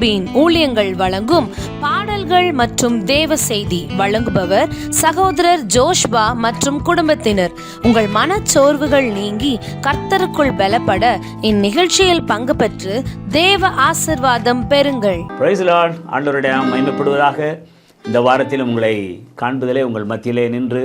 யாக்கோபின் ஊழியங்கள் வழங்கும் பாடல்கள் மற்றும் தேவ செய்தி வழங்குபவர் சகோதரர் ஜோஷ்பா மற்றும் குடும்பத்தினர். உங்கள் மனச்சோர்வுகள் நீங்கி கர்த்தருக்குள் பலப்பட இந்நிகழ்ச்சியில் பங்கு பெற்று தேவ ஆசிர்வாதம் பெறுங்கள். பிரைஸ் ஆண்டவருடைய இந்த வாரத்திலும் உங்களை காண்பதிலே உங்கள் மத்தியிலே நின்று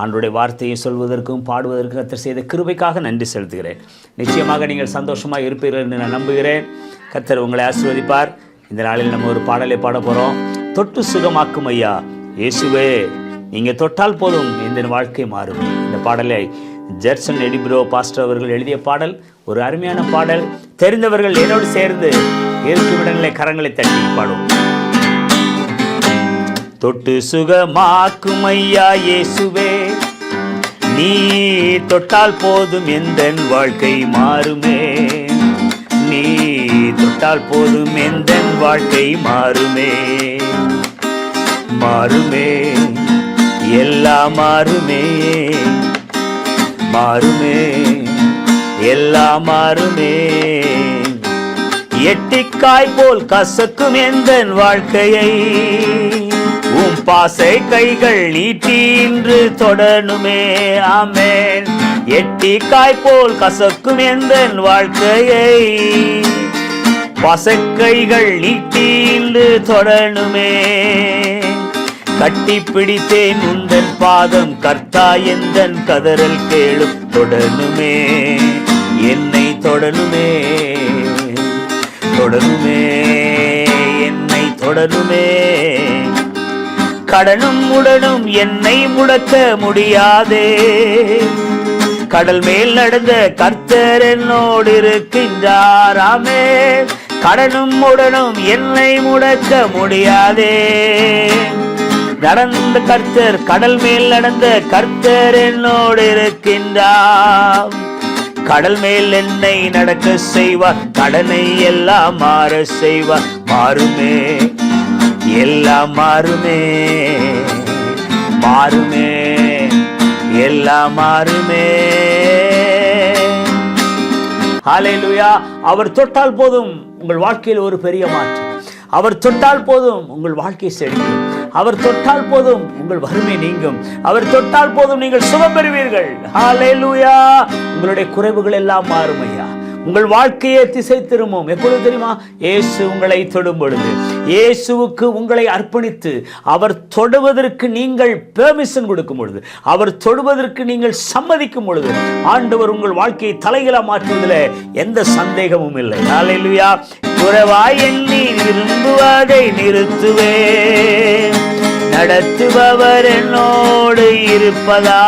ஆண்டவருடைய வார்த்தையை சொல்வதற்கும் பாடுவதற்கும் கத்தர் செய்த கிருபைக்காக நன்றி செலுத்துகிறேன். நிச்சயமாக நீங்கள் சந்தோஷமாக இருப்பீர்கள் என்று நான் நம்புகிறேன். கத்தர் உங்களை ஆசீர்வதிப்பார். இந்த நாளில் நம்ம ஒரு பாடலை பாட போகிறோம் தொட்டு சுகமாக்கும் ஐயா. இயேசுவே நீங்கள் தொட்டால் போதும் இந்த வாழ்க்கை மாறும். இந்த பாடலை ஜெர்சன் எடிப்ரோ பாஸ்டர் அவர்கள் எழுதிய பாடல் ஒரு அருமையான பாடல். தெரிந்தவர்கள் என்னோடு சேர்ந்து இயற்கை விடங்களை கரங்களை தட்டி பாடும். தொட்டு சுகமாக்கும் ஐயா இயேசுவே நீ தொட்டால் போதும் எந்த வாழ்க்கை மாறுமே. நீ தொட்டால் போதும் எந்த வாழ்க்கை மாறுமே. மாறுமே. எல்லாம் மாறுமே. மாறுமே. எல்லாம் மாறுமே. எட்டிக்காய் போல் கசக்கும் எந்த வாழ்க்கையை. உம் பாசை கைகள் நீட்டி இன்று தொடணுமே. ஆமேன். எட்டிக்காய் போல் கசக்கும் எந்த வாழ்க்கையை. பசக்கைகள் நீட்டி தொடனுமே கட்டி பிடித்தேன் உந்தன் பாதம் கர்த்தா எந்தன் கதறல் கேளும் தொடனுமே என்னை தொடனுமே தொடருமே என்னை தொடருமே கடனும் உடனும் என்னை முடக்க முடியாதே. கடல் மேல் நடந்த கர்த்தர் என்னோடு இருக்கின்றாராமே. கடனும் உடனும் என்னை முடக்க முடியாதே. நடந்த கர்த்தர் கடல் மேல் நடந்த கர்த்தர் என்னோடு இருக்கின்றார். கடல் மேல் என்னை நடக்க செய்வார் கடனை எல்லாம் மாற செய்வார். மாறுமே எல்லாம் மாறுமே மாறுமே எல்லாம் மாறுமே. ஹalleluya. அவர் தொட்டால் போதும். உங்கள் வாழ்க்கையில் ஒரு பெரிய மாற்றம். அவர் தொட்டால் போதும் உங்கள் வாழ்க்கை செழிக்கும். அவர் தொட்டால் போதும் உங்கள் வறுமை நீங்கும். அவர் தொட்டால் போதும் நீங்கள் சுகம் பெறுவீர்கள். உங்களுடைய குறைவுகள் எல்லாம் மாறும் ஐயா. உங்கள் வாழ்க்கையை திசை திரும்பும். எப்பொழுது தெரியுமா? இயேசு உங்களை தொடும் பொழுது. இயேசுவுக்கு உங்களை அர்ப்பணித்து அவர் தொடுவதற்கு நீங்கள் பெர்மிஷன் கொடுக்கும் பொழுது அவர் தொடுவதற்கு நீங்கள் சம்மதிக்கும் பொழுது ஆண்டவர் உங்கள் வாழ்க்கையை தலைகளா மாற்றுவதில் எந்த சந்தேகமும் இல்லை. ஹalleluya குறைவாய் எண்ணி விரும்புவதை நிறுத்துவே நடத்துபவர் என்னோடு இருப்பதா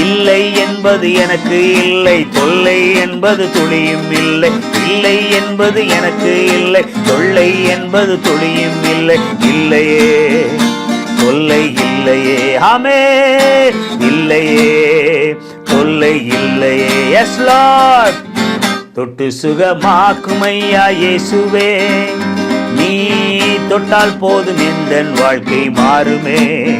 இல்லை என்பது எனக்கு இல்லை. தொல்லை என்பது துளியும் இல்லை. இல்லை என்பது எனக்கு இல்லை. தொல்லை என்பது துளியும் இல்லை. இல்லையே. தொல்லை இல்லையே. ஆமே. இல்லையே. தொல்லை இல்லையே. எஸ் லார்ட் தொட்டு சுகமாக்குமையா இயேசுவே. நீ தொட்டால் போதும் எந்த வாழ்க்கை மாறுமே.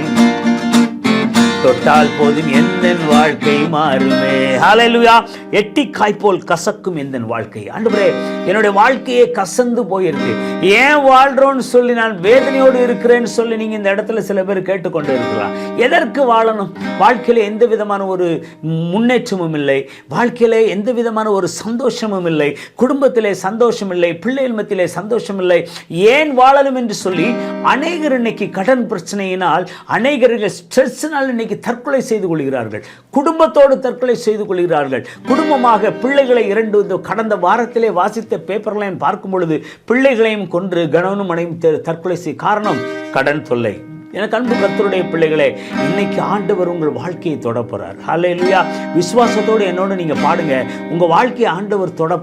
தொட்டால் போதும் எந்த வாழ்க்கை மாறுமே. ஹalleluya எட்டி காய்போல் கசக்கும் எந்த வாழ்க்கை. ஆண்டவரே என்னுடைய வாழ்க்கையே கசந்து போயிருக்கு. ஏன் வாழ்றோம்னு சொல்லி நான் வேதனையோடு இருக்கிறேன்னு சொல்லி நீங்க இந்த இடத்துல சில பேர் கேட்டுக்கொண்டு இருக்கலாம். எதற்கு வாழணும்? வாழ்க்கையில எந்த விதமான ஒரு முன்னேற்றமும் இல்லை. வாழ்க்கையில எந்த விதமான ஒரு சந்தோஷமும் இல்லை. குடும்பத்திலே சந்தோஷம் இல்லை. பிள்ளைகள் மத்தியிலே சந்தோஷம் இல்லை. ஏன் வாழணும் என்று சொல்லி அநேகர் இன்னைக்கு கடன் பிரச்சனையினால் அநேகர்கள் ஸ்ட்ரெஸ்ஸினால் இன்னைக்கு தற்கொலை செய்து கொள்கிறார்கள். குடும்பத்தோடு தற்கொலை செய்து கொள்கிறார்கள். குடும்பமாக பிள்ளைகளை இரண்டு இந்த கடந்த வாரத்திலே வாசித்த பேப்பர்களை பார்க்கும் பொழுது பிள்ளைகளையும் கொன்று கணவனும் மனையும் தற்கொலை செய் காரணம் கடன் தொல்லை. எனக்கு அன்பு கத்தருடைய பிள்ளைகளே இன்னைக்கு ஆண்டவர் உங்கள் வாழ்க்கையை தொடப்போறார். போறார் இல்லையா விசுவாசத்தோடு என்னோட நீங்க பாடுங்க. உங்க வாழ்க்கையை ஆண்டவர் தொட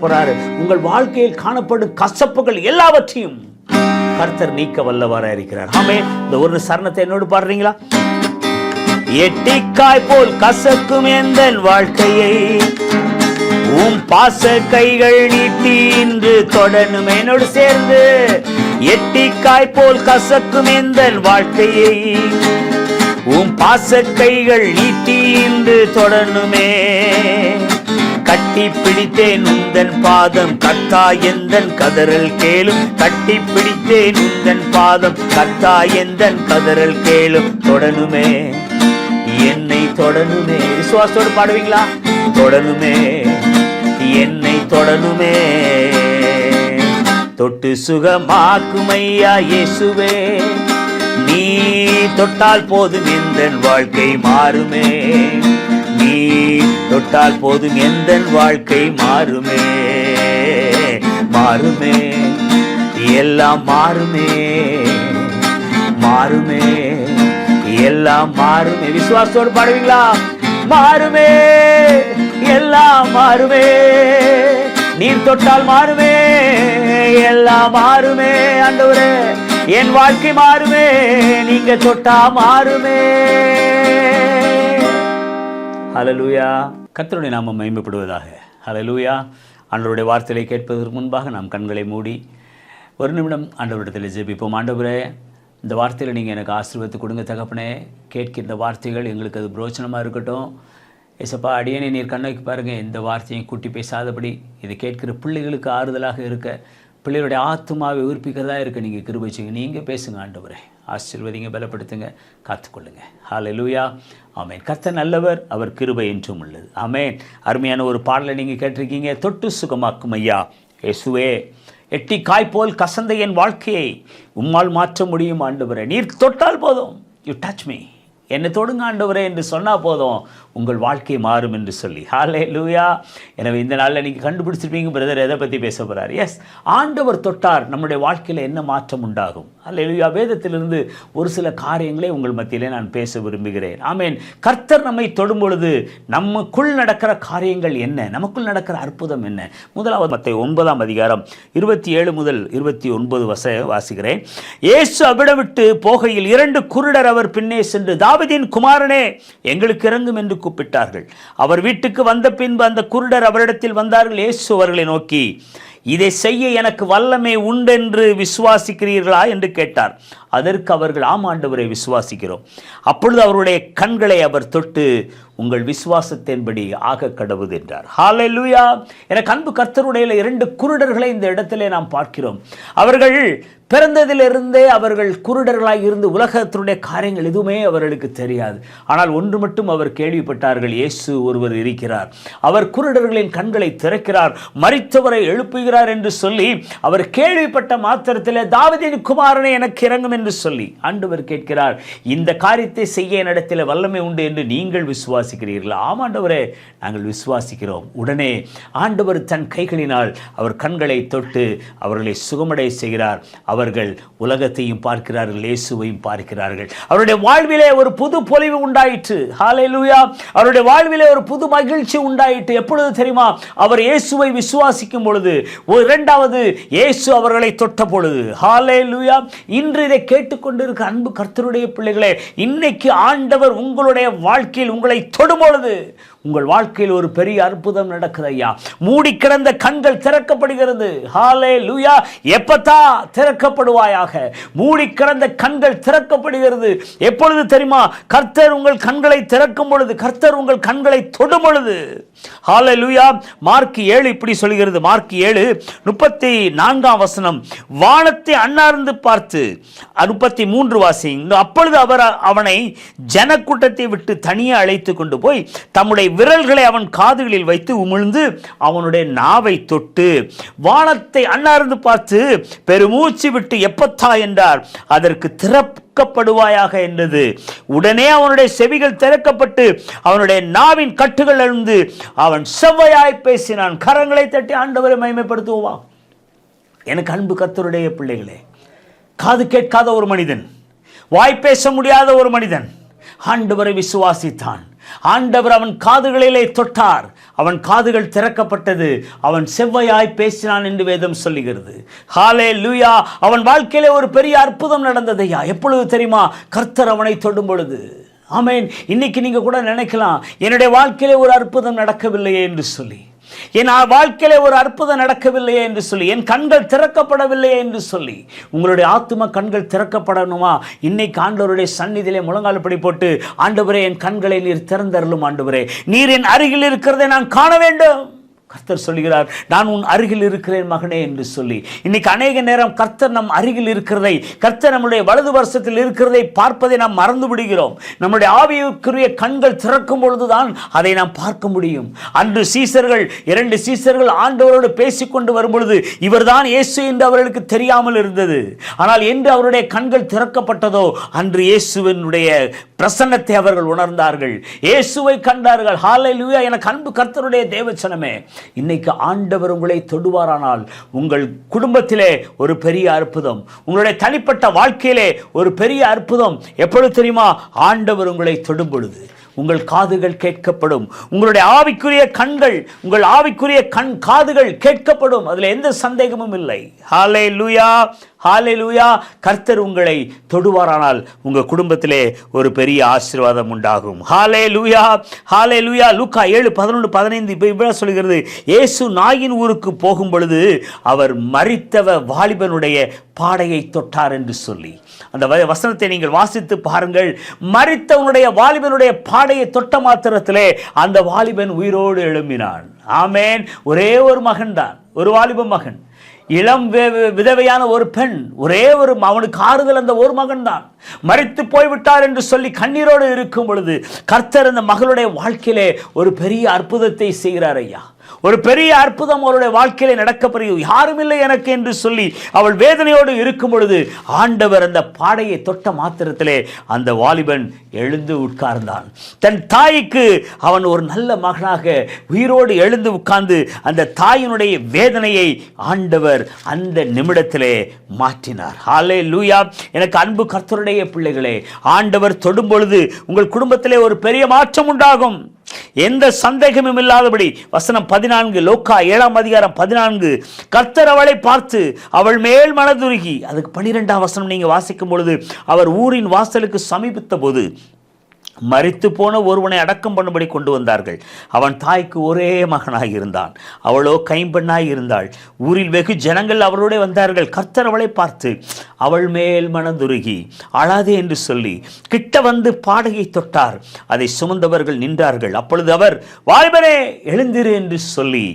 உங்கள் வாழ்க்கையில் காணப்படும் கசப்புகள் எல்லாவற்றையும் கர்த்தர் நீக்க வல்லவாராக இருக்கிறார் ஆமே இந்த ஒரு சரணத்தை என்னோடு பாடுறீங்களா? எட்டிக்காய் போல் கசக்கும் எந்த வாழ்க்கையை? உம் பாச கைகள் நீட்டி இன்று தொடனும் என்னோடு சேர்ந்து எட்டிக்காய் போல் கசக்கும் எந்த வாழ்க்கையை? உம் பாச கைகள் நீட்டி இன்று தொடனுமே. கட்டி பிடித்தேன் உந்தன் பாதம் கத்தா எந்தன் கதறல் கேளும். கட்டி பிடித்தேன் உந்தன் பாதம் கத்தா எந்தன் கதறல் கேளும். தொடனுமே. என்னை தொடனுமே விசுவாசத்தோடு பாடுவீங்களா? தொடனுமே என்னை தொடனுமே தொட்டு சுகமாக்கும் ஐயா இயேசுவே. நீ தொட்டால் போதும் எந்த வாழ்க்கை மாறுமே. நீ தொட்டால் போதும் எந்த வாழ்க்கை மாறுமே. மாறுமே. எல்லாம் மாறுமே. மாறுமே. எல்லாம் மாறுமே. விசுவாசத்தோடு பாடுவீங்களா? மாறுமே. எல்லாம் மாறுமே. நீர் தொட்டால் மாறுமே. எல்லாம் மாறுமே ஆண்டவரே. என் வாழ்க்கை மாறுமே. நீங்க தொட்டா மாறுமே. ஹலலூயா கத்தருடைய நாமம் மேம்படுவதாக ஹலலூயா ஆண்டவருடைய வார்த்தையை கேட்பதற்கு முன்பாக நாம் கண்களை மூடி ஒரு நிமிடம் ஆண்டவரிடத்தில் ஜெபிப்போம். ஆண்டவரே இந்த வார்த்தையில் நீங்கள் எனக்கு ஆசீர்வத்து கொடுங்க தகப்பனே. கேட்கின்ற வார்த்தைகள் எங்களுக்கு அது பிரோச்சனமாக இருக்கட்டும். ஏசப்பா அடியனை நீர் கண்ணோக்கி பாருங்கள் இந்த வார்த்தையும் கூட்டி பேசாதபடி இதை கேட்கிற பிள்ளைகளுக்கு ஆறுதலாக இருக்க பிள்ளைகளுடைய ஆத்மாவை உயிர்ப்பிக்கிறதா இருக்க நீங்கள் கிருபை நீங்கள் பேசுங்க ஆண்டவரே. ஆசீர்வதிங்க பலப்படுத்துங்க காத்துக்கொள்ளுங்க. லுவாயா ஆமேன் கர்த்தர் நல்லவர் அவர் கிருபை என்றும் உள்ளது. ஆமேன் அருமையான ஒரு பாடலை நீங்கள் கேட்டிருக்கீங்க. தொட்டு சுகமாக்கும் ஐயா. எசுவே எட்டி காய்போல் கசந்த என் வாழ்க்கையை உம்மால் மாற்ற முடியும் ஆண்டவரே. நீர் தொட்டால் போதும். யூ டச் மீ என்னை தொடுங்க ஆண்டவரே என்று சொன்னால் போதும். உங்கள் வாழ்க்கை மாறும் என்று சொல்லி. ஹாலே லூயா எனவே இந்த நாளில் நீங்கள் கண்டுபிடிச்சிருப்பீங்க பிரதர் எதை பற்றி பேச போகிறார் எஸ் ஆண்டவர் தொட்டார் நம்முடைய வாழ்க்கையில் என்ன மாற்றம் உண்டாகும்? அல்ல லூயா வேதத்திலிருந்து ஒரு சில காரியங்களை உங்கள் மத்தியிலே நான் பேச விரும்புகிறேன். ஆமேன் கர்த்தர் நம்மை தொடும் பொழுது நமக்குள் நடக்கிற காரியங்கள் என்ன? நமக்குள் நடக்கிற அற்புதம் என்ன? முதலாவது மற்ற ஒன்பதாம் அதிகாரம் இருபத்தி ஏழு முதல் இருபத்தி ஒன்பது வச வாசிக்கிறேன். இயேசு அவிடவிட்டு போகையில் இரண்டு குருடர் அவர் பின்னே சென்று தாவீதின் குமாரனே எங்களுக்கு இறங்கும் என்று கூப்பிட்டார்கள். அவர் வீட்டுக்கு வந்த பின்பு அந்த குருடர் அவரிடத்தில் வந்தார்கள் இயேசு அவர்களை நோக்கி இதை செய்ய எனக்கு வல்லமை உண்டென்று விசுவாசிக்கிறீர்களா? என்று கேட்டார். அதற்கு அவர்கள் ஆமாண்டவரை விசுவாசிக்கிறோம். அப்பொழுது அவருடைய கண்களை அவர் தொட்டு உங்கள் விசுவாசத்தின்படி ஆக கடவுது என்றார். ஹாலே லூயா எனக்கு அன்பு கர்த்தருடைய இரண்டு குருடர்களை இந்த இடத்திலே நாம் பார்க்கிறோம். அவர்கள் பிறந்ததிலிருந்தே அவர்கள் குருடர்களாக இருந்து உலகத்தினுடைய காரியங்கள் எதுவுமே அவர்களுக்கு தெரியாது. ஆனால் ஒன்று மட்டும் அவர் கேள்விப்பட்டார்கள் இயேசு ஒருவர் இருக்கிறார். அவர் குருடர்களின் கண்களை திறக்கிறார் மறித்தவரை எழுப்புகிறார் என்று சொல்லி அவர் கேள்விப்பட்ட மாத்திரத்தில் தாவதின் குமாரனை எனக்கு இறங்கும் என்று சொல்லி ஆண்டவர் கேட்கிறார் இந்த காரியத்தை செய்ய நடத்தில வல்லமை உண்டு என்று நீங்கள் விசுவாசிக்கிறீர்களா? ஆமாண்டவரே நாங்கள் விசுவாசிக்கிறோம். உடனே ஆண்டவர் தன் கைகளினால் அவர் கண்களை தொட்டு அவர்களை சுகமடை செய்கிறார். அவர் அவர்கள் உலகத்தையும் பார்க்கிறார்கள் இயேசுவையும் பார்க்கிறார்கள். அவருடைய வாழ்விலே ஒரு புது பொலிவு உண்டாயிற்று. ஹாலே லூயா அவருடைய வாழ்விலே ஒரு புது மகிழ்ச்சி உண்டாயிற்று. எப்பொழுது தெரியுமா? அவர் இயேசுவை விசுவாசிக்கும் பொழுது ஒரு இரண்டாவது இயேசு அவர்களை தொட்ட பொழுது. ஹாலே லூயா இன்று இதை கேட்டுக்கொண்டிருக்க அன்பு கர்த்தருடைய பிள்ளைகளே இன்னைக்கு ஆண்டவர் உங்களுடைய வாழ்க்கையில் உங்களை தொடும் பொழுது உங்கள் வாழ்க்கையில் ஒரு பெரிய அற்புதம் நடக்குது ஐயா மூடி கிடந்த கண்கள் திறக்கப்படுகிறது. ஹாலே லூயா எப்பத்தா திறக்கப்படுவாயாக? மூடி கிடந்த கண்கள் திறக்கப்படுகிறது. எப்பொழுது தெரியுமா? கர்த்தர் உங்கள் கண்களை திறக்கும் பொழுது கர்த்தர் உங்கள் கண்களை தொடும் பொழுது. ஹாலே லூயா மார்க் ஏழு இப்படி சொல்கிறது. மார்க் ஏழு முப்பத்தி நான்காம் வசனம். வானத்தை அண்ணார்ந்து பார்த்து முப்பத்தி மூன்று வாசி அப்பொழுது அவர் அவனை ஜனக்கூட்டத்தை விட்டு தனியே அழைத்து கொண்டு போய் தம்முடைய விரல்களை அவன் காதுகளில் வைத்து உமிழ்ந்து அவனுடைய நாவை தொட்டு வானத்தை அண்ணார்ந்து பார்த்து பெருமூச்சு விட்டு எப்பத்தா? என்றார். அதற்கு திறக்கப்படுவாயாக என்றது. உடனே அவனுடைய செவிகள் திறக்கப்பட்டு அவனுடைய நாவின் கட்டுகள் எழுந்து அவன் செவ்வையாய் பேசினான். கரங்களை தட்டி ஆண்டவரை மயமைப்படுத்துவா எனக்கு அன்பு கத்தருடைய பிள்ளைகளே காது கேட்காத ஒரு மனிதன் வாய் பேச முடியாத ஒரு மனிதன் ஆண்டவரை விசுவாசித்தான். ஆண்டவர் அவன் காதுகளிலே தொட்டார். அவன் காதுகள் திறக்கப்பட்டது. அவன் செவ்வையாய் பேசினான் என்று வேதம் சொல்லுகிறது. ஹாலே லூயா அவன் வாழ்க்கையிலே ஒரு பெரிய அற்புதம் நடந்ததையா எப்பொழுது தெரியுமா? கர்த்தர் அவனை தொடும் பொழுது. ஆமேன். இன்னைக்கு நீங்க கூட நினைக்கலாம். என்னுடைய வாழ்க்கையிலே ஒரு அற்புதம் நடக்கவில்லையே என்று சொல்லி. என் வாழ்க்கையில ஒரு அற்புதம் நடக்கவில்லையே என்று சொல்லி என் கண்கள் திறக்கப்படவில்லையே என்று சொல்லி உங்களுடைய ஆத்தும கண்கள் திறக்கப்படணுமா? இன்னைக்கு ஆண்டவருடைய சந்நிதியிலே முழங்கால் படி போட்டு ஆண்டவரே என் கண்களை நீர் திறந்தருளும் ஆண்டவரே. நீர் என் அருகில் இருக்கிறதை நான் காண வேண்டும். கர்த்தர் சொல்கிறார் நான் உன் அருகில் இருக்கிறேன் மகனே என்று சொல்லி. இன்னைக்கு அநேக நேரம் கர்த்தர் நம் அருகில் இருக்கிறதை கர்த்தர் நம்முடைய வலது வருஷத்தில் இருக்கிறதை பார்ப்பதை நாம் மறந்து விடுகிறோம். நம்முடைய ஆவியுக்குரிய கண்கள் திறக்கும் பொழுதுதான் அதை நாம் பார்க்க முடியும். அன்று சீசர்கள் இரண்டு சீசர்கள் ஆண்டவரோடு பேசிக்கொண்டு வரும்பொழுது இவர்தான் இயேசு என்று அவர்களுக்கு தெரியாமல் இருந்தது. ஆனால் என்று அவருடைய கண்கள் திறக்கப்பட்டதோ அன்று இயேசுவினுடைய பிரசன்னத்தை அவர்கள் உணர்ந்தார்கள். இயேசுவை கண்டார்கள். ஹாலை லூயா எனக்கு அன்பு கர்த்தருடைய தேவச்சனமே. இன்னைக்கு ஆண்டவர் உங்களை தொடுவாரானால் உங்கள் குடும்பத்திலே ஒரு பெரிய அற்புதம். உங்களுடைய தனிப்பட்ட வாழ்க்கையிலே ஒரு பெரிய அற்புதம். எப்பொழுது தெரியுமா? ஆண்டவர் உங்களை தொடும் பொழுது. உங்கள் காதுகள் கேட்கப்படும். உங்களுடைய ஆவிக்குரிய கண்கள் உங்கள் ஆவிக்குரிய கண் காதுகள் கேட்கப்படும். அதில் எந்த சந்தேகமும் இல்லை. ஹாலே லூயா ஹாலே லூயா கர்த்தர் உங்களை தொடுவாரானால் உங்க குடும்பத்திலே ஒரு பெரிய ஆசீர்வாதம் உண்டாகும். ஹாலே லூயா ஹாலே லூயா லூக்கா ஏழு பதினொன்று பதினைந்து இப்போ இவ்வளோ சொல்கிறது இயேசு நாயின் ஊருக்கு போகும் பொழுது அவர் மறித்தவ வாலிபனுடைய பாடையை தொட்டார் என்று சொல்லி. அந்த வசனத்தை நீங்கள் வாசித்து பாருங்கள். மறித்தவனுடைய வாலிபனுடைய பாடையை தொட்ட மாத்திரத்திலே அந்த வாலிபன் உயிரோடு எழும்பினான். ஆமேன். ஒரே ஒரு மகன்தான். ஒரு வாலிப மகன். இளம் விதவையான ஒரு பெண் ஒரே ஒரு அவனுக்கு ஆறுதல் அந்த ஒரு மகன் தான் மறித்து போய்விட்டார் என்று சொல்லி கண்ணீரோடு இருக்கும் பொழுது கர்த்தர் அந்த மகளுடைய வாழ்க்கையிலே ஒரு பெரிய அற்புதத்தை செய்கிறார் ஐயா. ஒரு பெரிய அற்புதம் அவருடைய வாழ்க்கையிலே நடக்கப்படுகிறது. யாரும் இல்லை எனக்கு என்று சொல்லி அவள் வேதனையோடு இருக்கும் பொழுது ஆண்டவர் அந்த பாடையை தொட்ட மாத்திரத்திலே அந்த வாலிபன் எழுந்து உட்கார்ந்தான். தன் தாய்க்கு அவன் ஒரு நல்ல மகனாக உயிரோடு எழுந்து உட்கார்ந்து அந்த தாயினுடைய வேதனையை ஆண்டவர் அந்த நிமிடத்திலே மாற்றினார். ஹாலே லூயா எனக்கு அன்பு கர்த்தருடைய பிள்ளைகளே ஆண்டவர் தொடும் பொழுது உங்கள் குடும்பத்திலே ஒரு பெரிய மாற்றம் உண்டாகும். எந்த சந்தேகமும் இல்லாதபடி வசனம் பதினான்கு லோக்கா ஏழாம் அதிகாரம் பதினான்கு. கர்த்தர் அவளை பார்த்து அவள் மேல் மனதுருகி அதுக்கு பன்னிரெண்டாம் வசனம் நீங்க வாசிக்கும் பொழுது அவர் ஊரின் வாசலுக்கு சமீபித்த போது மறித்து போன ஒருவனை அடக்கம் பண்ணும்படி கொண்டு வந்தார்கள். அவன் தாய்க்கு ஒரே மகனாக இருந்தான் அவளோ கைம்பெண்ணாய் இருந்தாள். ஊரில் வெகு ஜனங்கள் அவளோட வந்தார்கள். கர்த்தர் அவளை பார்த்து அவள் மேல் மனதுருகி அழாதே என்று சொல்லி கிட்ட வந்து பாடகை தொட்டார். அதை சுமந்தவர்கள் நின்றார்கள். அப்பொழுது அவர் வாய்பனே எழுந்திரு என்று சொல்லி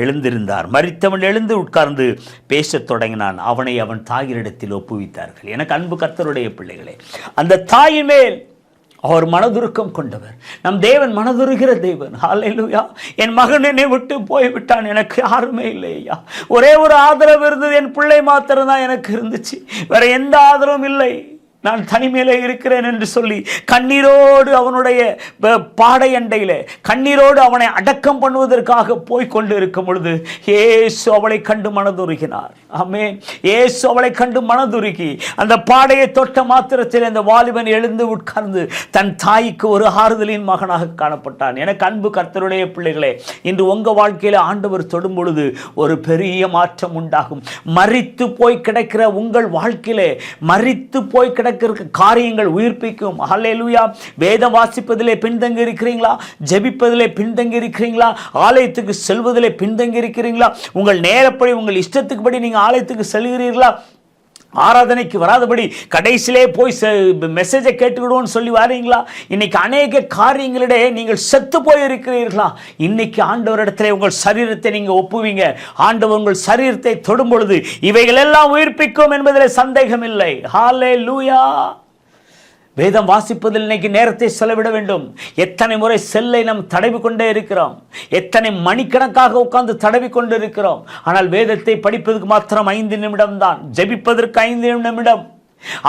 எழுந்திருந்தார். மறித்தவன் எழுந்து உட்கார்ந்து பேசத் தொடங்கினான். அவனை அவன் தாயினிடத்தில் ஒப்புவித்தார்கள். எனக்கு அன்பு கர்த்தருடைய பிள்ளைகளே அந்த தாயின் மேல் அவர் மனதுருக்கம் கொண்டவர். நம் தேவன் மனதுருகிற தேவன். ஹalleluya என் மகன் என்னை விட்டு போய்விட்டான். எனக்கு யாருமே இல்லை ஐயா ஒரே ஒரு ஆதரவு இருந்தது. என் பிள்ளை மாத்திரம் தான் எனக்கு இருந்துச்சு. வேற எந்த ஆதரவும் இல்லை. நான் தனிமையிலே இருக்கிறேன் என்று சொல்லி கண்ணீரோடு அவனுடைய ப- பாடை கண்ணீரோடு அவனை அடக்கம் பண்ணுவதற்காக போய் கொண்டு இருக்கும் பொழுது ஏசு அவளை கண்டு மனதுருகினார். ஆமே ஏசு அவளை கண்டு மனதுருகி அந்த பாடையை தொட்ட மாத்திரத்தில் அந்த வாலிபன் எழுந்து உட்கார்ந்து தன் தாய்க்கு ஒரு ஆறுதலின் மகனாக காணப்பட்டான். எனக்கு அன்பு கர்த்தருடைய பிள்ளைகளே இன்று உங்க வாழ்க்கையில ஆண்டவர் தொடும் பொழுது ஒரு பெரிய மாற்றம் உண்டாகும். மறித்து போய் கிடக்கிற உங்கள் வாழ்க்கையிலே மறித்து போய் கிடக்கிற காரியங்கள் உயிர்ப்பிக்கும். ஹalleluya வேதம் வாசிப்பதிலே பின்தங்கி இருக்கிறீங்களா ஜெபிப்பதிலே பின்தங்கி இருக்கிறீங்களா ஆலயத்துக்கு செல்வதிலே பின்தங்கி இருக்கிறீங்களா உங்கள் நேரப்படி உங்கள் இஷ்டத்துக்குப்படி நீங்க ஆலயத்துக்கு செல்கிறீர்களா? ஆராதனைக்கு வராதபடி கடைசியிலே போய் மெசேஜை கேட்டுக்கிடுவோம்னு சொல்லி வாரீங்களா? இன்னைக்கு அநேக காரியங்களிடையே நீங்கள் செத்து போய் இருக்கிறீர்களா இன்னைக்கு இடத்துல உங்கள் சரீரத்தை நீங்கள் ஒப்புவீங்க. ஆண்டவர் உங்கள் சரீரத்தை தொடும் பொழுது இவைகள் எல்லாம் உயிர்ப்பிக்கும் என்பதில் சந்தேகம் இல்லை ஹாலே லூயா வேதம் வாசிப்பதில் இன்னைக்கு நேரத்தை செலவிட வேண்டும். எத்தனை முறை செல்லை நாம் தடவி கொண்டே இருக்கிறோம். எத்தனை மணிக்கணக்காக உட்கார்ந்து தடவி கொண்டு இருக்கிறோம் ஆனால் வேதத்தை படிப்பதற்கு மாத்திரம் ஐந்து நிமிடம் தான். ஜெபிப்பதற்கு ஐந்து நிமிடம்.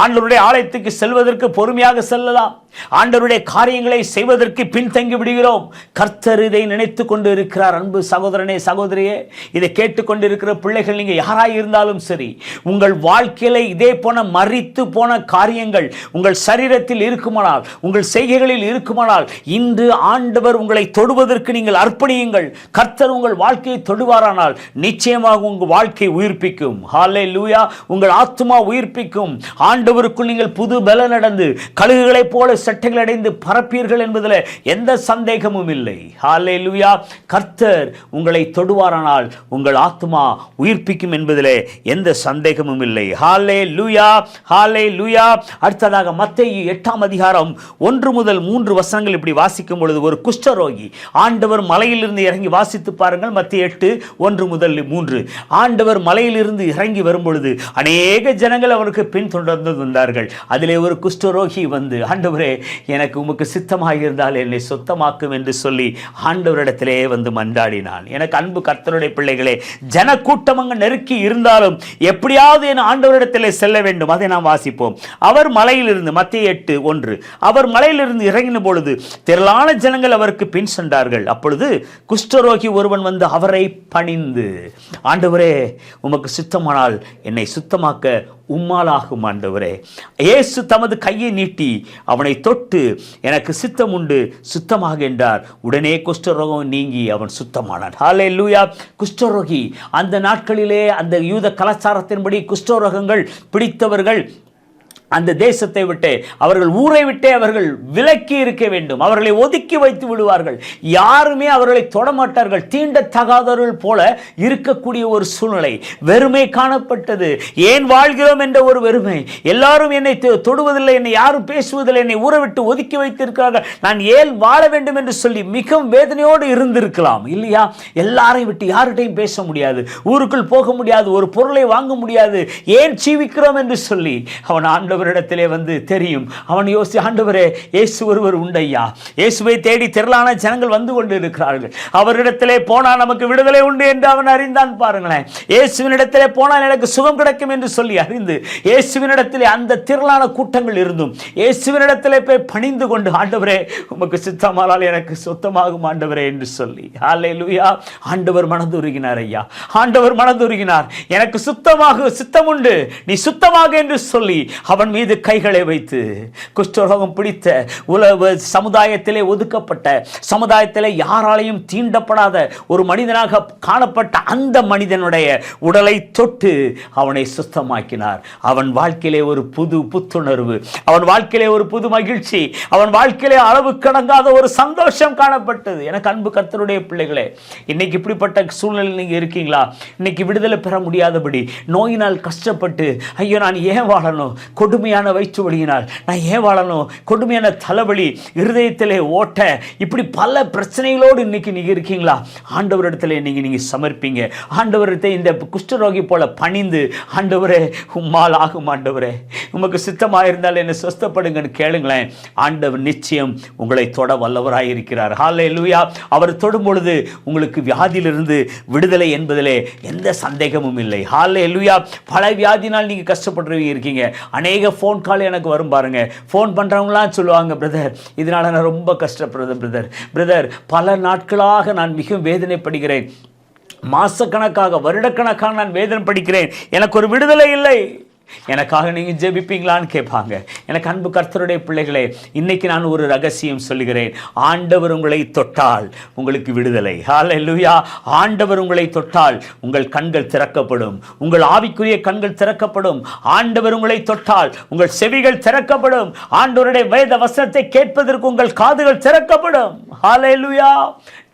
ஆண்டவருடைய ஆலயத்துக்கு செல்வதற்கு பொறுமையாக செல்லலாம். ஆண்டவருடைய காரியங்களை செய்வதற்கு பின்தங்கி விடுகிறோம். கர்த்தர் இதை நினைத்து கொண்டு இருக்கிறார் அன்பு சகோதரனே சகோதரியே இதை கேட்டுக்கொண்டிருக்கிற பிள்ளைகள் நீங்கள் யாராக இருந்தாலும் சரி உங்கள் வாழ்க்கையில இதே போன மறித்து போன காரியங்கள் உங்கள் சரீரத்தில் இருக்குமானால் உங்கள் செய்கைகளில் இருக்குமானால் இன்று ஆண்டவர் உங்களை தொடுவதற்கு நீங்கள் அர்ப்பணியுங்கள். கர்த்தர் உங்கள் வாழ்க்கையை தொடுவாரானால் நிச்சயமாக உங்கள் வாழ்க்கை உயிர்ப்பிக்கும். ஹாலே லூயா உங்கள் ஆத்மா உயிர்ப்பிக்கும். ஆண்டவருக்குள் நீங்கள் புது பல நடந்து கழுகுகளைப் போல சட்டைகள் அடைந்து பரப்பீர்கள் என்பதில் எந்த சந்தேகமும் இல்லை. ஹாலே லூயா கர்த்தர் உங்களை தொடுவாரானால் உங்கள் ஆத்மா உயிர்ப்பிக்கும் என்பதில் எந்த சந்தேகமும் இல்லை. ஹாலே லூயா ஹாலே லூயா அடுத்ததாக மத்திய எட்டாம் அதிகாரம் ஒன்று முதல் மூன்று வசனங்கள் இப்படி வாசிக்கும் பொழுது ஒரு குஷ்டரோகி ஆண்டவர் மலையிலிருந்து இறங்கி வாசித்து பாருங்கள். மத்திய எட்டு ஒன்று முதல் மூன்று. ஆண்டவர் மலையிலிருந்து இறங்கி வரும் பொழுது அநேக ஜனங்கள் அவருக்கு பின்தொடர்ந்து வந்தார்கள். அதிலே ஒரு குஷ்டரோகி வந்து ஆண்டவரே எனக்கு உமக்கு சித்தமாக இருந்தால் என்னை சுத்தமாக்கும் என்று சொல்லி ஆண்டவரிடத்திலே வந்து மன்றாடினான். எனக்கு அன்பு கர்த்தருடைய பிள்ளைகளே ஜன கூட்டம் நெருக்கி இருந்தாலும் எப்படியாவது என் ஆண்டவரிடத்திலே செல்ல வேண்டும். அதை நாம் வாசிப்போம். அவர் மலையிலிருந்து மத்திய எட்டு ஒன்று அவர் மலையிலிருந்து இறங்கின பொழுது திரளான ஜனங்கள் அவருக்கு பின் சென்றார்கள். அப்பொழுது குஷ்டரோகி ஒருவன் வந்து அவரை பணிந்து ஆண்டவரே உமக்கு சுத்தமானால் என்னை சுத்தமாக்க உம்மாலாகும் ஆண்டவரே. இயேசு தமது கையை நீட்டி அவனை தொட்டு எனக்கு சித்தம் உண்டு சுத்தமாக என்றார். உடனே குஷ்டரோகம் நீங்கி அவன் சுத்தமானான். ஹாலே லூயா குஷ்டரோகி அந்த நாட்களிலே அந்த யூத கலாச்சாரத்தின்படி குஷ்டரோகங்கள் பிடித்தவர்கள் அந்த தேசத்தை விட்டு அவர்கள் ஊரை விட்டே அவர்கள் விலக்கி இருக்க வேண்டும். அவர்களை ஒதுக்கி வைத்து விடுவார்கள். யாருமே அவர்களை தொடமாட்டார்கள் தீண்டத்தகாதவர்கள் போல இருக்கக்கூடிய ஒரு சூழ்நிலை வெறுமை காணப்பட்டது. ஏன் வாழ்கிறோம் என்ற ஒரு வெறுமை. எல்லாரும் என்னை தொ- தொடுவதில்லை என்னை யாரும் பேசுவதில்லை என்னை ஊரை விட்டு ஒதுக்கி வைத்திருக்கிறார்கள். நான் ஏன் வாழ வேண்டும் என்று சொல்லி மிகவும் வேதனையோடு இருந்திருக்கலாம் இல்லையா? எல்லாரையும் விட்டு யார்கிட்டையும் பேச முடியாது. ஊருக்குள் போக முடியாது. ஒரு பொருளை வாங்க முடியாது. ஏன் ஜீவிக்கிறோம் என்று சொல்லி அவன் ஆண்டவரிடத்திலே வந்து தெரியும். அவன் யோசி ஆண்டவரே இயேசு ஒருவர் உண்டையா இயேசுவை தேடி திரளான ஜனங்கள் வந்து கொண்டு இருக்கிறார்கள் அவரிடத்திலே போனால் நமக்கு விடுதலை உண்டு என்று அவன் அறிந்தான் பாருங்களேன். இயேசுவினிடத்திலே போனால் எனக்கு சுகம் கிடைக்கும் என்று சொல்லி அறிந்து இயேசுவினிடத்திலே அந்த திரளான கூட்டங்கள் இருந்தும் இயேசுவினிடத்திலே போய் பணிந்து கொண்டு ஆண்டவரே உமக்கு சித்தமானால் எனக்கு சொத்தமாகும் ஆண்டவரே என்று சொல்லி. ஆலே லூயா ஆண்டவர் மனதுருகினார் ஐயா. ஆண்டவர் மனதுருகினார். எனக்கு சுத்தமாக சித்தம் உண்டு. நீ சுத்தமாக என்று சொல்லி அவர் அவன் மீது கைகளை வைத்து குஷ்டரோகம் பிடித்த உலக சமுதாயத்திலே ஒதுக்கப்பட்ட சமுதாயத்திலே யாராலையும் தீண்டப்படாத ஒரு மனிதனாக காணப்பட்ட அந்த மனிதனுடைய உடலை தொட்டு அவனை சுத்தமாக்கினார். அவன் வாழ்க்கையிலே ஒரு புது புத்துணர்வு அவன் வாழ்க்கையிலே ஒரு புது மகிழ்ச்சி அவன் வாழ்க்கையிலே அளவு கடங்காத ஒரு சந்தோஷம் காணப்பட்டது. எனக்கு அன்பு கத்தருடைய பிள்ளைகளே இன்னைக்கு இப்படிப்பட்ட சூழ்நிலை நீங்கள் இருக்கீங்களா? இன்னைக்கு விடுதலை பெற முடியாதபடி நோயினால் கஷ்டப்பட்டு ஐயோ நான் ஏன் வாழணும்? கொடுமையான வயிற்று வலியினால். நான் ஏன் வாழணும்? கொடுமையான தலைவலி இருதயத்திலே ஓட்ட இப்படி பல பிரச்சனைகளோடு இன்னைக்கு நீங்கள் இருக்கீங்களா? ஆண்டவரிடத்துல நீங்கள் நீங்கள் சமர்ப்பீங்க. ஆண்டவரிடத்தை இந்த குஷ்டரோகி போல பணிந்து ஆண்டவரே உம்மால் ஆகும் ஆண்டவரே. உமக்கு சித்தமாக இருந்தால் என்னை சொஸ்தப்படுங்கன்னு கேளுங்களேன். ஆண்டவர் நிச்சயம் உங்களை தொட வல்லவராக இருக்கிறார். ஹாலே லூயா அவர் தொடும் பொழுது உங்களுக்கு வியாதியிலிருந்து விடுதலை என்பதிலே எந்த சந்தேகமும் இல்லை. ஹாலே லூயா பல வியாதினால் நீங்கள் கஷ்டப்படுறவங்க இருக்கீங்க. அநேக ஃபோன் கால் எனக்கு வரும் பாருங்க. ஃபோன் பண்ணுறவங்களாம் சொல்லுவாங்க பிரதர் இதனால நான் ரொம்ப கஷ்டப்படுறேன் பிரதர் பிரதர் பல நாட்களாக நான் மிகவும் வேதனைப்படுகிறேன். மாசக்கணக்காக வருடக்கணக்காக நான் வேதனை படிக்கிறேன் எனக்கு ஒரு விடுதலை இல்லை. எனக்காக நீங்கள் ஜெபிப்பீங்களான்னு கேட்பாங்க. எனக்கு அன்பு கர்த்தருடைய பிள்ளைகளே இன்னைக்கு நான் ஒரு ரகசியம் சொல்லுகிறேன். ஆண்டவர் உங்களை தொட்டால் உங்களுக்கு விடுதலை. ஹalleluya ஆண்டவர் உங்களை தொட்டால் உங்கள் கண்கள் திறக்கப்படும். உங்கள் ஆவிக்குரிய கண்கள் திறக்கப்படும். ஆண்டவர் உங்களை தொட்டால் உங்கள் செவிகள் திறக்கப்படும். ஆண்டவருடைய வேத வசனத்தை கேட்பதற்கு உங்கள் காதுகள் திறக்கப்படும். ஹalleluya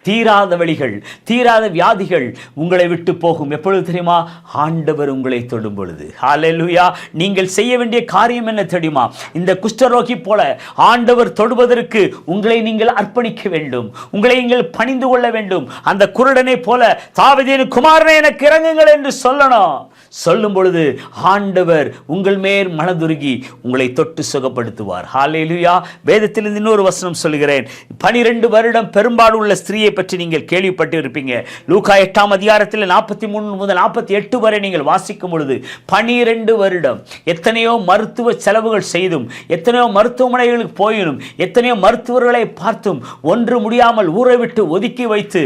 தீராத வழிகள் தீராத வியாதிகள் உங்களை விட்டு போகும். எப்பொழுது தெரியுமா? ஆண்டவர் உங்களை தொடும் பொழுது. ஹாலெலுயா நீங்கள் செய்ய வேண்டிய காரியம் என்ன தெரியுமா? இந்த குஷ்டரோகி போல ஆண்டவர் தொடுவதற்கு உங்களை நீங்கள் அர்ப்பணிக்க வேண்டும். உங்களை நீங்கள் பணிந்து கொள்ள வேண்டும். அந்த குருடனை போல தாவதியின் குமாரனை எனக்கு இறங்குங்கள் என்று சொல்லணும். சொல்லும் பொழுது ஆண்டவர் உங்கள் மேல் மனதுருகி உங்களை தொட்டு சுகப்படுத்துவார். ஹாலேலுயா வேதத்தில் இன்னொரு வசனம் சொல்கிறேன் பனிரெண்டு வருடம் பெரும்பாடு உள்ள ஸ்திரீயை பற்றி நீங்கள் கேள்விப்பட்டு இருப்பீங்க. லூகா எட்டாம் அதிகாரத்தில் நாற்பத்தி மூணு முதல் நாற்பத்தி எட்டு வரை நீங்கள் வாசிக்கும் பொழுது பனிரெண்டு வருடம் எத்தனையோ மருத்துவ செலவுகள் செய்தும் எத்தனையோ மருத்துவமனைகளுக்கு போயினும் எத்தனையோ மருத்துவர்களை பார்த்தும் ஒன்று முடியாமல் ஊரை விட்டு ஒதுக்கி வைத்து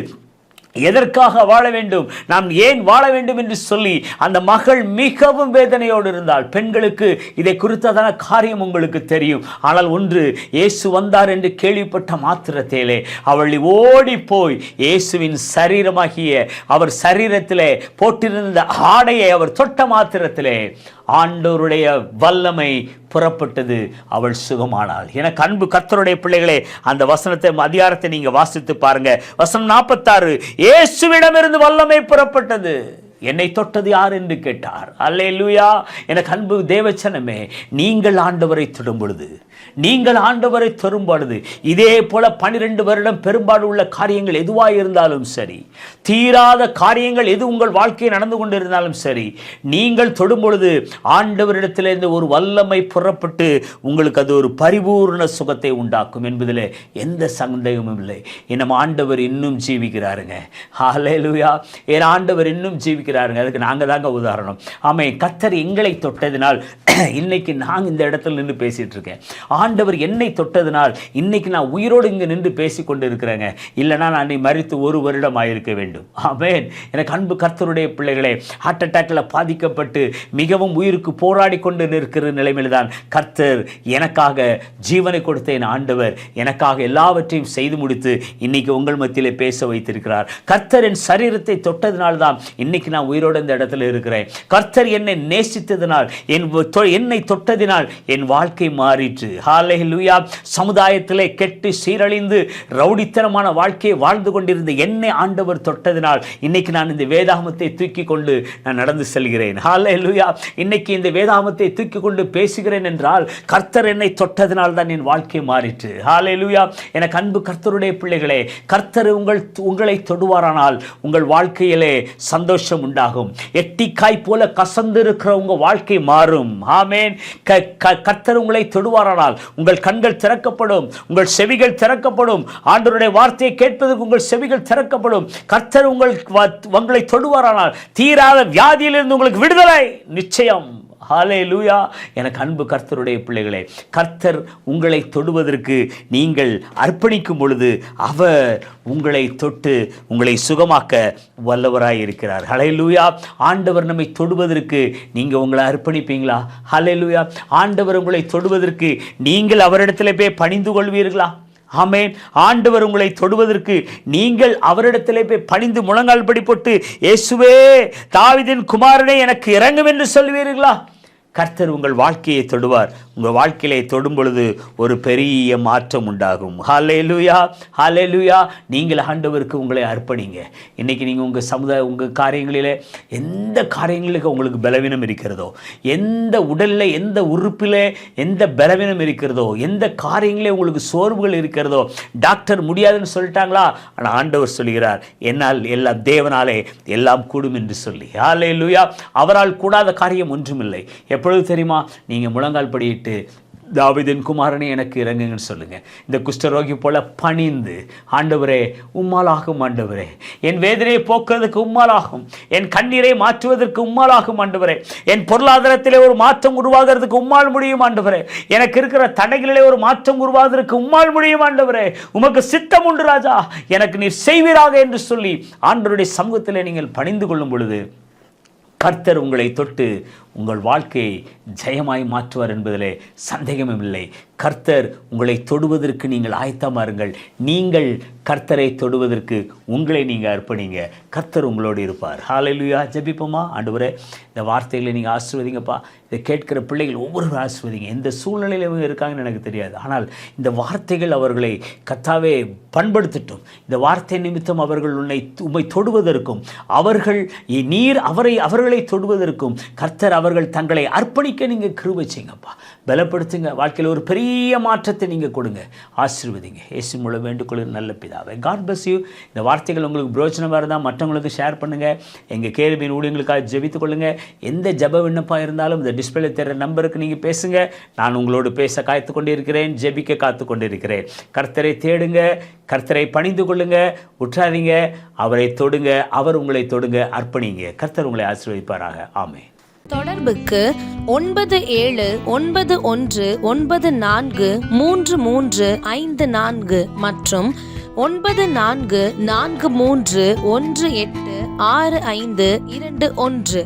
எதற்காக வாழ வேண்டும்? நாம் ஏன் வாழ வேண்டும் என்று சொல்லி அந்த மகள் மிகவும் வேதனையோடு இருந்தால் பெண்களுக்கு இதை குறித்ததான காரியம் உங்களுக்கு தெரியும். ஆனால் ஒன்று இயேசு வந்தார் என்று கேள்விப்பட்ட மாத்திரத்திலே அவள் ஓடி போய் இயேசுவின் சரீரமாகிய அவர் சரீரத்திலே போட்டிருந்த ஆடையை அவர் தொட்ட மாத்திரத்திலே ஆண்டோருடைய வல்லமை புறப்பட்டது அவள் சுகமானாள். என அன்பு கத்தருடைய பிள்ளைகளே அந்த வசனத்தை அதிகாரத்தை நீங்க வாசித்து பாருங்க. வசனம் நாற்பத்தாறு இயேசுவிடமிருந்து வல்லமை புறப்பட்டது. என்னை தொட்டது யார் என்று கேட்டார். அல்லேலூயா எனக்கு அன்பு தேவச்சனமே நீங்கள் ஆண்டவரை தொடும் பொழுது நீங்கள் ஆண்டவரை தொடும் பொழுது இதே போல பனிரெண்டு வருடம் பெரும்பாடு உள்ள காரியங்கள் எதுவாக இருந்தாலும் சரி தீராத காரியங்கள் எது உங்கள் வாழ்க்கையில் நடந்து கொண்டிருந்தாலும் சரி நீங்கள் தொடும் பொழுது ஆண்டவரிடத்திலிருந்து ஒரு வல்லமை புறப்பட்டு உங்களுக்கு அது ஒரு பரிபூர்ண சுகத்தை உண்டாக்கும் என்பதில் எந்த சந்தேகமும் இல்லை. நம்ம ஆண்டவர் இன்னும் ஜீவிக்கிறாருங்க. ஹalleluya. என் ஆண்டவர் இன்னும் ஜீவிக்கிறார். இருக்கிறாருங்க அதுக்கு நாங்கள் தாங்க உதாரணம். ஆமை கத்தர் எங்களை தொட்டதினால் இன்னைக்கு நான் இந்த இடத்துல நின்று பேசிட்டு இருக்கேன். ஆண்டவர் என்னை தொட்டதினால் இன்னைக்கு நான் உயிரோடு இங்கே நின்று பேசி கொண்டு இருக்கிறேங்க இல்லைனா நான் நீ மறித்து ஒரு வருடம் ஆயிருக்க வேண்டும். ஆமேன். எனக்கு அன்பு கர்த்தருடைய பிள்ளைகளே ஹார்ட் அட்டாக்கில் பாதிக்கப்பட்டு மிகவும் உயிருக்கு போராடி கொண்டு நிற்கிற நிலைமையில் தான் கர்த்தர் எனக்காக ஜீவனை கொடுத்த என் ஆண்டவர். எனக்காக எல்லாவற்றையும் செய்து முடித்து இன்னைக்கு உங்கள் மத்தியிலே பேச வைத்திருக்கிறார். கர்த்தர் என் சரீரத்தை தொட்டதினால் தான் இன்னைக்கு நான் உயிரோடு இந்த இடத்துல இருக்கிறேன். கர்த்தர் என்னை நேசித்ததினால் என் என்னை தொட்டதினால் என் வாழ்க்கை மாறிற்று. ஹாலே லூயா சமுதாயத்திலே கெட்டு சீரழிந்து ரவுடித்தனமான வாழ்க்கையை வாழ்ந்து கொண்டிருந்த என்னை ஆண்டவர் தொட்டதினால் இன்னைக்கு நான் இந்த வேதாமத்தை தூக்கி கொண்டு நான் நடந்து செல்கிறேன். ஹாலே லூயா இன்னைக்கு இந்த வேதாமத்தை தூக்கி கொண்டு பேசுகிறேன் என்றால் கர்த்தர் என்னை தொட்டதினால் தான் என் வாழ்க்கை மாறிற்று. ஹாலே லூயா எனக்கு அன்பு கர்த்தருடைய பிள்ளைகளே கர்த்தர் உங்கள் உங்களை தொடுவாரானால் உங்கள் வாழ்க்கையிலே சந்தோஷம் உண்டாகும். எட்டிக்காய் போல கசந்து இருக்கிற உங்க வாழ்க்கை மாறும். ஆமேன். க- க- கர்த்தர் உங்களை தொடுவாரானால் உங்கள் கண்கள் திறக்கப்படும். உங்கள் செவிகள் திறக்கப்படும். ஆண்டவருடைய வார்த்தையை கேட்பதற்கு உங்கள் செவிகள் திறக்கப்படும். கர்த்தர் உங்கள் உங்களை தொடுவாரானால் தீராத வியாதியிலிருந்து உங்களுக்கு விடுதலை. நிச்சயம். ஹாலே லூயா எனக்கு அன்பு கர்த்தருடைய பிள்ளைகளே கர்த்தர் உங்களை தொடுவதற்கு நீங்கள் அர்ப்பணிக்கும் பொழுது அவர் உங்களை தொட்டு உங்களை சுகமாக்க வல்லவராய் இருக்கிறார். ஹலே லூயா ஆண்டவர் நம்மை தொடுவதற்கு நீங்கள் உங்களை அர்ப்பணிப்பீங்களா? ஹலே லூயா ஆண்டவர் உங்களை தொடுவதற்கு நீங்கள் அவரிடத்தில் போய் பணிந்து கொள்வீர்களா? ஆமே ஆண்டவர் உங்களை தொடுவதற்கு நீங்கள் அவரிடத்திலே போய் பணிந்து முழங்கால் படி போட்டு இயேசுவே தாவிதின் குமாரனை எனக்கு இறங்கும் என்று சொல்வீர்களா? கர்த்தர் உங்கள் வாழ்க்கையை தொடுவார். உங்கள் வாழ்க்கையிலே தொடும் பொழுது ஒரு பெரிய மாற்றம் உண்டாகும். ஹalleluya ஹalleluya நீங்கள் ஆண்டவருக்கு உங்களை அர்ப்பணிங்க. இன்னைக்கு நீங்கள் உங்கள் சமுதாய உங்கள் காரியங்களிலே எந்த காரியங்களுக்கு உங்களுக்கு பலவீனம் இருக்கிறதோ எந்த உடலில் எந்த உறுப்பிலே எந்த பலவீனம் இருக்கிறதோ எந்த காரியங்களே உங்களுக்கு சோர்வுகள் இருக்கிறதோ டாக்டர் முடியாதுன்னு சொல்லிட்டாங்களா? ஆனால் ஆண்டவர் சொல்கிறார் என்னால் எல்லாம் தேவனாலே எல்லாம் கூடும் என்று சொல்லி. ஹாலே லூயா அவரால் கூடாத காரியம் ஒன்றுமில்லை. எப்பொழுது தெரியுமா? நீங்கள் முழங்கால் படியிட்டு தாவிதின் குமாரனை எனக்கு இறங்குங்கன்னு சொல்லுங்க. இந்த குஷ்டரோகி போல பணிந்து ஆண்டவரே உம்மாலாகும் ஆண்டவரே. என் வேதனையை போக்குறதுக்கு உம்மாலாகும். என் கண்ணீரை மாற்றுவதற்கு உம்மாலாகும் ஆண்டவரே. என் பொருளாதாரத்திலே ஒரு மாற்றம் உருவாகிறதுக்கு உம்மால் முடியும் ஆண்டவரே. எனக்கு இருக்கிற தடைகளிலே ஒரு மாற்றம் உருவாகிறதுக்கு உம்மால் முடியும் ஆண்டவரே. உமக்கு சித்தம் உண்டு ராஜா. எனக்கு நீர் செய்வீராக என்று சொல்லி ஆண்டவருடைய சமூகத்திலே நீங்கள் பணிந்து கொள்ளும் பொழுது கர்த்தர் உங்களை தொட்டு உங்கள் வாழ்க்கையை ஜெயமாய் மாற்றுவார் என்பதிலே சந்தேகமும் இல்லை. கர்த்தர் உங்களை தொடுவதற்கு நீங்கள் ஆயத்தமாருங்கள் நீங்கள் கர்த்தரை தொடுவதற்கு உங்களை நீங்கள் அர்ப்பணிங்க. கர்த்தர் உங்களோடு இருப்பார். ஹalleluya ஜபிப்போமா? ஆண்டவரே இந்த வார்த்தைகளை நீங்கள் ஆசிர்வதிங்கப்பா. இதை கேட்கிற பிள்ளைகள் ஒவ்வொருவரும் ஆசிர்வதிங்க. எந்த சூழ்நிலையில் இவங்க இருக்காங்கன்னு எனக்கு தெரியாது. ஆனால் இந்த வார்த்தைகள் அவர்களை கர்த்தாவே பண்படுத்தட்டும். இந்த வார்த்தை நிமித்தம் அவர்கள் உன்னை உண்மை தொடுவதற்கும் அவர்கள் நீர் அவரை அவர்களை தொடுவதற்கும் கர்த்தர் அவர்கள் தங்களை அர்ப்பணிக்க நீங்கள் கிருவை செய்யுங்கப்பா. பலப்படுத்துங்க. வாழ்க்கையில் ஒரு பெரிய மாற்றத்தை நீங்கள் கொடுங்க. ஆசீர்வதிங்க. ஏசு மூலம் வேண்டுகொள்ள நல்ல பிதாவை. காட் பஸ் யூ இந்த வார்த்தைகள் உங்களுக்கு பிரோஜனமாக இருந்தால் மற்றவங்களுக்கு ஷேர் பண்ணுங்கள் எங்கள் கேள்வியின் ஊழியங்களுக்காக ஜெபித்துக் கொள்ளுங்கள் எந்த ஜெப விண்ணப்பாக இருந்தாலும் இந்த டிஸ்பிளே தெரிய நம்பருக்கு நீங்கள் பேசுங்க. நான் உங்களோடு பேச காய்த்து கொண்டிருக்கிறேன். ஜெபிக்க காத்து கொண்டிருக்கிறேன். கர்த்தரை தேடுங்க. கர்த்தரை பணிந்து கொள்ளுங்க. உற்றாதீங்க. அவரை தொடுங்க. அவர் உங்களை தொடுங்க. அர்ப்பணிங்க. கர்த்தர் உங்களை ஆசீர்வதிப்பாராக. ஆமே தொடர்புக்கு ஒன்பது ஏழு ஒன்பது ஒன்று ஒன்பது நான்கு மூன்று மூன்று ஐந்து நான்கு மற்றும் ஒன்பது நான்கு நான்கு மூன்று ஒன்று எட்டு ஆறு ஐந்து இரண்டு ஒன்று.